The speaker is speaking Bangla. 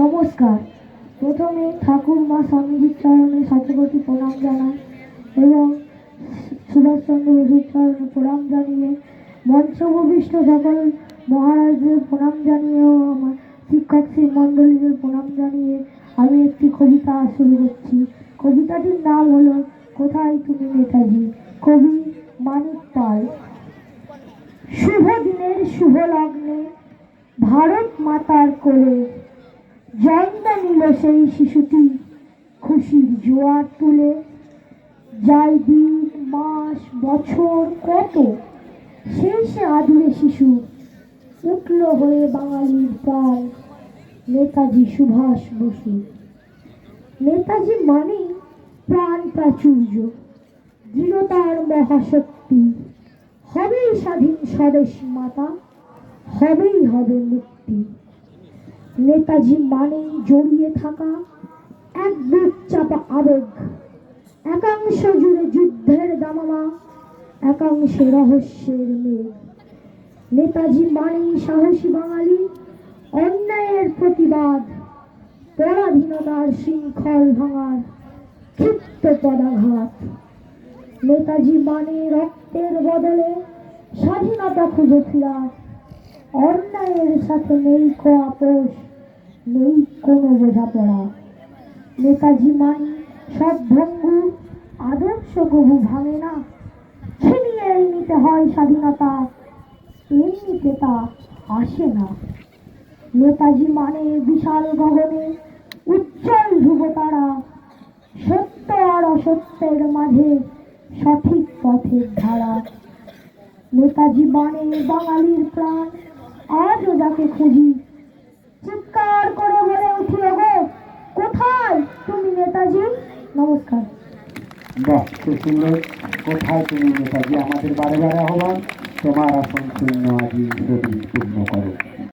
নমস্কার। প্রথমে ঠাকুর মা স্বামীজির চরণে শতকোটি প্রণাম জানাই এবং সুভাষচন্দ্র বসুর চরণে প্রণাম জানিয়ে মঞ্চ উপবিষ্ট সকল মহারাজদের প্রণাম জানিয়েও আমার শিক্ষক শ্রী মণ্ডলীদের প্রণাম জানিয়ে আমি একটি কবিতা শুরু করছি। কবিতাটির নাম হলো, কোথায় তুমি নেতাজি? কবি মানিক পাল। শুভ দিনের শুভ লগ্নে ভারত মাতার কোলে জন্ম নিল সেই শিশুটি খুশির জোয়ার তুলে। যায় দিন, মাস, বছর কত, সেই সে আদুরে শিশু উঠল হয়ে বাঙালির প্রাণ। নেতাজি সুভাষ বসু। নেতাজি মানেই প্রাণ প্রাচুর্য, দৃঢ়তার মহাশক্তি। হবেই স্বাধীন স্বদেশ মাতা, হবেই হবে মুক্তি। নেতাজি মানেই জড়িয়ে থাকা এক বুক চাপা আবেগ, একাংশ জুড়ে যুদ্ধের দামামা, একাংশে রহস্যের মেঘ। নেতাজি মানেই সাহসী বাঙালি, অন্যায়ের প্রতিবাদ, পরাধীনতার শৃঙ্খল ভাঙার ক্ষিপ্ত পদাঘাত। নেতাজি মানে রক্তের বদলে স্বাধীনতা খুঁজে ফিরা, অন্যায়ের সাথে নেই কো আপোষ নেই কোনো বোঝাপড়া নেতাজি মানে সব ভঙ্গু আদর্শ কবু ভাঙে না। ছিনিয়ে নিতে হয় স্বাধীনতা, এমনিতে তা আসে না। নেতাজি মানে বিশাল গগনে উজ্জ্বল ধ্রুব তারা। সত্য আর অসত্যের মাঝে সঠিক পথের ধারা। নেতাজি মানে বাঙালির প্রাণ আজও যাকে খুঁজি চিৎকার করে বলে উঠি গো কোথায় তুমি নেতাজি নমস্কার। বাহ, খুব সুন্দর। কোথায় তুমি নেতাজি? আমাদের বারে বারে আহ্বান। তোমার আসন শূন্য আজি শরীর পূর্ণ করো।